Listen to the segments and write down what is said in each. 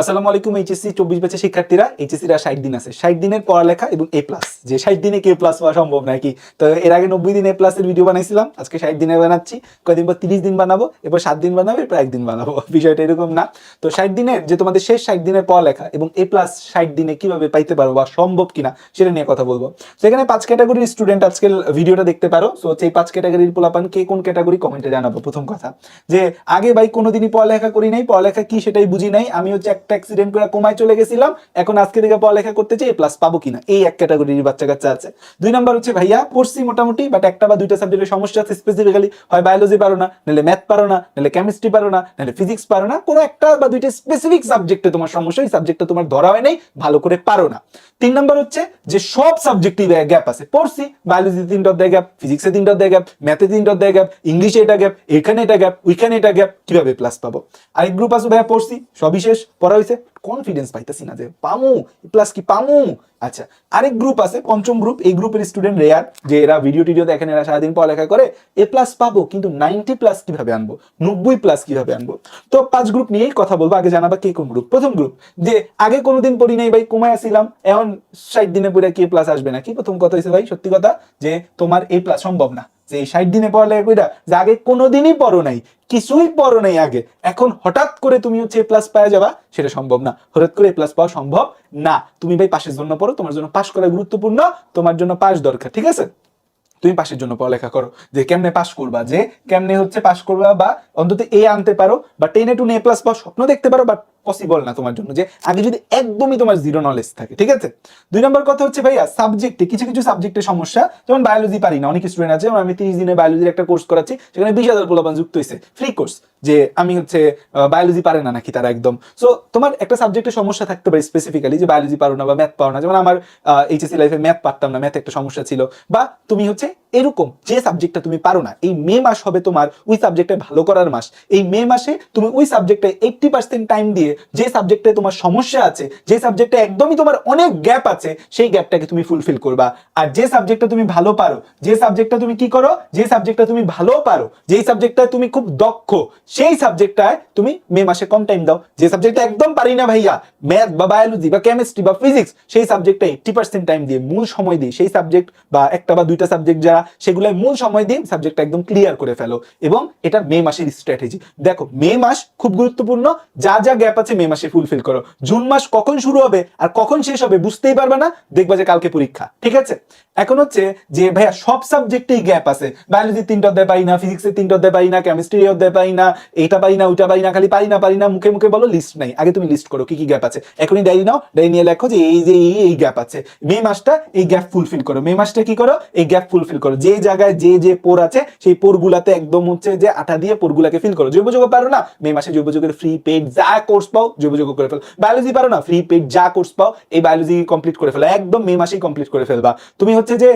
আসসালামু আলাইকুম এইচএসসি চব্বিশ ব্যাচের শিক্ষার্থীরা, এইচএসসিরা ষাট দিন আছে। ষাট দিনের পড়ালেখা এবং এ প্লাস যে ষাট দিনে কে প্লাস পাওয়া সম্ভব নাকি? তো এর আগে নব্বই দিন এ প্লাসের ভিডিও বানাইছিলাম, আজকে ষাট দিনে বানাচ্ছি। কয়েকদিন পর তিরিশ দিন বানাবো, এরপর সাত দিন বানাবো, এরপর একদিন বানাবো। বিষয়টা এরকম না। তো ষাট দিনের, যে তোমাদের শেষ ষাট দিনের পড়ালেখা এবং এ প্লাস ষাট দিনে কীভাবে পাইতে পারো বা সম্ভব কিনা, সেটা নিয়ে কথা বলব। সেখানে পাঁচ ক্যাটাগরির স্টুডেন্ট আজকে ভিডিওটা দেখতে পারো। সো এই পাঁচ ক্যাটাগরির পোলাপান কে কোন ক্যাটাগরি কমেন্টে জানাব প্রথম কথা। যে আগে ভাই কোনোদিনই পড়ালেখা করি নাই, পড়ালেখা কি সেটাই বুঝি নাই। আমি হচ্ছে একটা অ্যাক্সিডেন্ট করে কোমায় চলে গেছিলাম, এখন আজকে থেকে পড়ালেখা করতে চাই প্লাস পাবো কিনা? এই এক ক্যাটাগরির বাচ্চা কাচ্চা আছে। দুই নম্বর হচ্ছে ভাইয়া, পড়ছি মোটামুটি বাট একটা বা দুইটা সাবজেক্টের সমস্যা আছে স্পেসিফিক্যালি হয় বায়োলজি পারো না, নাহলে ম্যাথ পারো না, নাহলে কেমিস্ট্রি পারো না, নাহলে ফিজিক্স পারো না, কোনো একটা বা দুইটা স্পেসিফিক সাবজেক্টে তোমার সমস্যা, এই সাবজেক্টটা তোমার ধরা হয় নাই, ভালো করে পারো না। তিন নম্বর হচ্ছে যে সব সাবজেক্টই গ্যাপ আছে, পড়ছি বায়োলজি তিনটা অধ্যায় গ্যাপ ফিজিক্সে তিনটা অধ্যায় গ্যাপ ম্যাথে তিনটা অধ্যায় গ্যাপ ইংলিশে এটা গ্যাপ এখানে এটা গ্যাপ ওইখানে এটা গ্যাপ কীভাবে প্লাস পাবো? আরেক গ্রুপ আছে ভাইয়া, পড়ছি, সবই পড়া হয়েছে? কনফিডেন্স পাইতেছি না যে, পামু প্লাস কি পামু? আচ্ছা আরেক গ্রুপ আছে, পঞ্চম গ্রুপ এই গ্রুপের স্টুডেন্ট রেয়ার যে এরা ভিডিও টিডিও দেখেন এরা সারাদিন পড়ালেখা করে, এ প্লাস পাবো, কিন্তু নাইনটি প্লাস কীভাবে আনব? নব্বই প্লাস কীভাবে আনব? তো পাঁচ গ্রুপ নিয়েই কথা বলব, আগে জানাবা কে কোন গ্রুপ প্রথম গ্রুপ যে আগে কোনোদিন পড়ি নাই ভাই, কমায় আসছিলাম এখন ষাট দিনে পড়ে কে প্লাস আসবে না? কি প্রথম কথা হয়েছে ভাই? সত্যি কথা, যে তোমার এ প্লাস সম্ভব না। যে ষাট দিনে পড়ালেখা কইরা যে আগে কোনোদিনই পড়ো নাই, কিছুই পড়ো নাই আগে, এখন হঠাৎ করে তুমি হচ্ছে এ প্লাস পাওয়া যাবা, সেটা সম্ভব না। হঠাৎ করে এ প্লাস পাওয়া সম্ভব না। তুমি ভাই পাশের জন্য পড়ো, তোমার জন্য পাশ করা গুরুত্বপূর্ণ, তোমার জন্য পাস দরকার, ঠিক আছে? তুমি পাশের জন্য পড়ালেখা করো, যে কেমনে পাশ করবা, যে কেমনে হচ্ছে পাশ করবা বা অন্তত এ আনতে পারো, বা টেনে টু এ প্লাস পাওয়ার স্বপ্ন দেখতে পারো বাট পসিবল না তোমার জন্য, যে আগে যদি একদমই তোমার জিরো নলেজ থাকে, ঠিক আছে? দুই নম্বর কথা হচ্ছে ভাইয়া সাবজেক্টে কিছু কিছু সাবজেক্টের সমস্যা, যেমন বায়োলজি পারি না, অনেক স্টুডেন্ট আছে আমি তিরিশ দিনে বায়োলজির একটা কোর্স করাচ্ছি, সেখানে বিশ হাজার পোলাপান যুক্ত হয়েছে ফ্রি কোর্স যে আমি হচ্ছে বায়োলজি পারে না নাকি তারা একদম। সো তোমার একটা সাবজেক্টের সমস্যা থাকতে পারে স্পেসিফিক্যালি যে বায়োলজি পারো না বা ম্যাথ পারো না, যেমন আমার এইচএসসি লাইফে ম্যাথ পারতাম না ম্যাথ একটা সমস্যা ছিল, বা তুমি হচ্ছে এরকম যে সাবজেক্টটা তুমি পারো না এই মে মাস হবে তোমার ওই সাবজেক্টে ভালো করার মাস এই মে মাসে তুমি ওই সাবজেক্টে এইটটি পার্সেন্ট টাইম দিয়ে যে সাবজেক্টে তোমার সমস্যা আছে যে সাবজেক্টে একদমই তোমার অনেক গ্যাপ আছে সেই গ্যাপটাকে তুমি ফুলফিল করবা আর যে সাবজেক্টটা তুমি ভালো পারো যে সাবজেক্টটা তুমি কি করো যে সাবজেক্টটা তুমি ভালো পারো যেই সাবজেক্টটা তুমি খুব দক্ষ সেই সাবজেক্টটায় তুমি মে মাসে কম টাইম দাও যে সাবজেক্টটা একদম পারি না ভাইয়া ম্যাথ বা বায়োলজি বা কেমিস্ট্রি বা ফিজিক্স সেই সাবজেক্টটা এইটটি পার্সেন্ট টাইম দিয়ে মূল সময় দিয়ে সেই সাবজেক্ট বা একটা বা দুইটা সাবজেক্ট যারা সেগুলো মূল সময় দিয়ে সাবজেক্টটা একদম ক্লিয়ার করে ফেলো। এবং এটা মে মাসের স্ট্র্যাটেজি দেখো, মে মাস খুব গুরুত্বপূর্ণ। যা যা গ্যাপ আছে মে মাসে ফুলফিল করো। জুন মাস কখন শুরু হবে আর কখন শেষ হবে বুঝতেই পারবে না, দেখবা যে কালকে পরীক্ষা। ঠিক আছে? এখন হচ্ছে যে ভাইয়া সব সাবজেক্টেই গ্যাপ আছে। বায়োলজি তিনটা অধ্যায় পাই না ফিজিক্সের তিনটা অধ্যায় পাই না কেমিস্ট্রি অধ্যায় পাই না এটা পাই না, ওইটা পাই না, খালি পাই না, পারি না, মুখে মুখে বলো লিস্ট নাই। আগে তুমি লিস্ট করো কি কি গ্যাপ আছে। এখনই ডায়েরি নাও ডায়েরি নিয়ে লেখো যে এই যে এই গ্যাপ আছে। মে মাসটা এই গ্যাপ ফুলফিল করো। মে মাসটা কি করো? এই গ্যাপ ফুলফিল করো। যে জায়গায় যে যে পোর আছে, সেই পোরগুলাতে একদম হচ্ছে যে আঠা দিয়ে পোরগুলাকে ফিল করো। জৈব যোগ পারো না? মে মাসে জৈব যোগের ফ্রি পেড যা কোর্স পাও জৈব যোগ করে ফেলো। বায়োলজি পারো না? ফ্রি পেড যা কোর্স পাও, এই বায়োলজি কমপ্লিট করে ফেলো। একদম মে মাসেই কমপ্লিট করে ফেলবা। তুমি হচ্ছে যে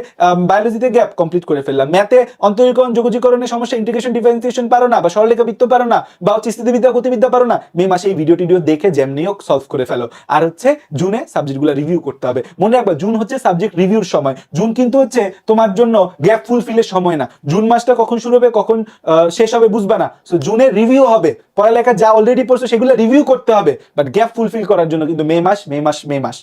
বায়োলজিতে গ্যাপ কমপ্লিট করে ফেললাম ম্যাথে অন্তরীকরণ, যোগজীকরণের সমস্যা ইন্টিগ্রেশন ডিফারেন্সিয়েশন পারো না? বা সরলেখা বৃত্ত পারো না? বা হচ্ছে গতিবিদ্যা পারো না? মে মাসে এই ভিডিও টিডিও দেখে যেমনিও সলভ করে ফেলো। আর হচ্ছে জুনে সাবজেক্টগুলো রিভিউ করতে হবে। মনে রাখবা, জুন হচ্ছে সাবজেক্ট রিভিউর সময়। জুন কিন্তু হচ্ছে তোমার জন্য গ্যাপ ফুলফিলের সময় না। জুন মাসটা কখন শুরু হবে, কখন শেষ হবে বুঝবা না। সো জুনে রিভিউ হবে। পড়ালেখা যা অলরেডি পড়ছো সেগুলো রিভিউ করতে হবে। বাট গ্যাপ ফুলফিল করার জন্য কিন্তু মে মাস মে মাস মে মাস।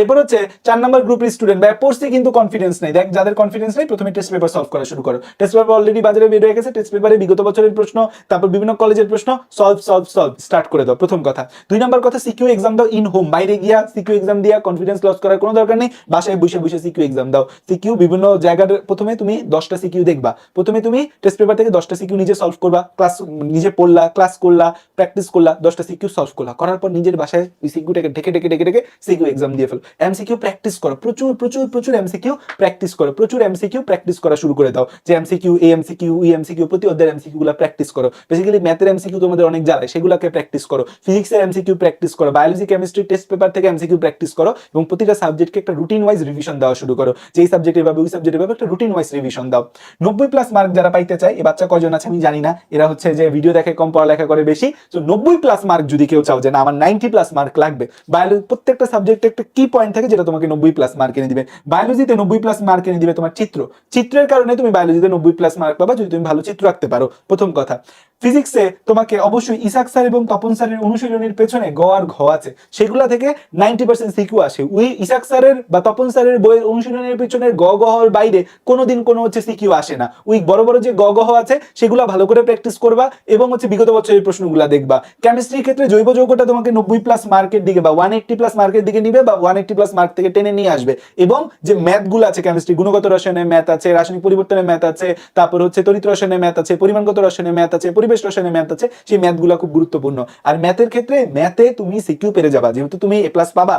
এরপর হচ্ছে, চার নম্বর গ্রুপের স্টুডেন্ট ভাই, পড়ছে কিন্তু কনফিডেন্স নেই। দেখ, যাদের কনফিডেন্স নেই, প্রথমে টেস্ট পেপার সলভ করা শুরু করো। টেস্ট পেপার অলরেডি বাজারে বের হয়ে গেছে। টেস্ট পেপারে বিগত বছরের প্রশ্ন, তারপর বিভিন্ন কলেজের প্রশ্ন সলভ সলভ সলভ স্টার্ট করে দাও। প্রথম কথা। দুই নম্বর কথা সিকিউ এক্সাম দাও ইন হোম বাইরে গিয়া সিকিউ এক্সাম দিয়া কনফিডেন্স লস করার কোনো দরকার নেই। বাসায় বসে বসে সিকিউ এক্সাম দাও। সিকিউ বিভিন্ন জায়গার প্রথমে তুমি দশটা সিকিউ দেখবা প্রথমে তুমি টেস্ট পেপার থেকে দশটা সিকিউ নিজে সলভ করবা ক্লাস নিজে পড়লা ক্লাস করলা প্র্যাকটিস করলা দশটা সিকিউ সলভ করলা করার পর নিজের বাসায় ওই সিকিউটাকে ঢেকে ঢেকে ঢেকে ঢেকে সিকিউ এক্সাম দিয়ে ফেলো এমসিকিউ প্র্যাকটিস করো প্রচুর প্রচুর প্রচুর এমসিকিউ প্র্যাকটিস করো প্রচুর এমসিকিউ প্র্যাকটিস করা শুরু করে দাও যে এমসিকিউ এই এমসিকিউ এই এমসিকিউ প্রতি অধ্যায়ের এমসিকিউ গুলো প্র্যাকটিস করো বেসিক্যালি ম্যাথের এমসিকিউ তোমাদের অনেক জ্বালায় সেগুলোকে প্র্যাকটিস করো ফিজিক্সের এমসিকিউ প্র্যাকটিস করো বায়োলজি কেমিস্ট্রি টেস্ট পেপার থেকে এমসিকিউ প্র্যাকটিস করো এবং প্রতিটা সাবজেক্টকে একটা রুটিন ওয়াইজ রিভিশন দেওয়া শুরু করো যেই সাবজেক্টের ভাবে ওই সাবজেক্টের ভাবে একটা রুটিন ওয়াইজ রিভিশন দাও। নব্বই প্লাস মার্ক যারা পাইতে চায় এই বাচ্চা কজন আছে আমি জানি না। এরা হচ্ছে যে ভিডিও দেখে কম পড়ালেখা করে বেশি। তো নব্বই প্লাস মার্ক যদি কেউ চাও যে না, আমার নাইনটি প্লাস মার্ক লাগবে। বায়োলজি প্রত্যেকটা সাবজেক্টে একটা কি পয়েন্ট থাকে যেটা তোমাকে নব্বই প্লাস মার্ক এনে দিবে। বায়োলজিতে নব্বই প্লাস মার্ক এনে দিবে তোমার চিত্র। চিত্রের কারণে তুমি বায়োলজিতে নব্বই প্লাস মার্ক পাবা যদি তুমি ভালো চিত্র আঁকতে পারো। প্রথম কথা। ফিজিক্সে তোমাকে অবশ্যই ইসাক স্যার এবং তপন স্যারের অনুশীলনের পেছনে গ আর ঘ আছে। সেগুলা থেকে নাইনটি পার্সেন্ট সিকিউ আসে। ওই ইসাক স্যারের বা তপন স্যারের বইয়ের অনুশীলনের পেছনে গ গহর বাইরে কোনোদিন কোনো হচ্ছে সিকিউ আসে না। ওই বড় বড় যে গ গহ আছে, সেগুলো ভালো করে প্র্যাকটিস করবা এবং হচ্ছে বিগত বছরের প্রশ্নগুলো দেখবা। কেমিস্ট্রির ক্ষেত্রে জৈব যৌগটা তোমাকে নব্বই প্লাস মার্কের দিকে বা ওয়ান এইট্টি প্লাস মার্কের দিকে নিবে বা ওয়ান এইট্টি প্লাস মার্ক থেকে টেনে নিয়ে আসবে। এবং যে ম্যাথগুলো আছে কেমিস্ট্রি গুণগত রসায়নের ম্যাথ আছে, রাসায়নিক পরিবর্তনের ম্যাথ আছে, তারপর হচ্ছে তড়িৎ রসায়নের ম্যাথ আছে, পরিমাণগত রসায়নের ম্যাথ আছে পরিবেশ রসায়নের ম্যাথ আছে, সেই ম্যাথগুলো খুব গুরুত্বপূর্ণ। আর ম্যাথের ক্ষেত্রে ম্যাথে তুমি সিকিউ পেরে যাবা। যেহেতু তুমি এ প্লাস পাবা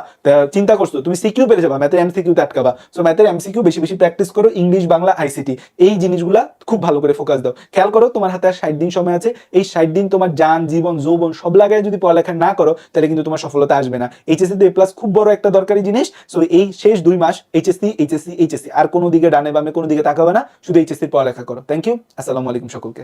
চিন্তা করছ, তুমি সিকিউ পেরে যাবা ম্যাথের এমসিকিউতে আটকাবা। সো ম্যাথের এমসিকিউ বেশি বেশি প্র্যাকটিস করো ইংলিশ বাংলা আইসিটি এই জিনিসগুলা খুব ভালো করে ফোকাস দাও। খেয়াল করো, তোমার হাতে আর ষাট দিন সময় আছে। এই ষাট দিন তোমার যান জীবন, যৌবন সব লাগায় যদি পড়ালেখা না করো, তাহলে কিন্তু তোমার সফলতা আসবে না। এইচএসসি এ প্লাস খুব বড় একটা দরকারি জিনিস। সো এই শেষ দুই মাস এইচএসসি এইচএসসি এইচএসসি আর কোনো দিকে ডানে বামে কোনো দিকে তাকাবে না, শুধু এইচএসসির পড়ালেখা করো। থ্যাংক ইউ আসসালামু আলাইকুম সকলকে।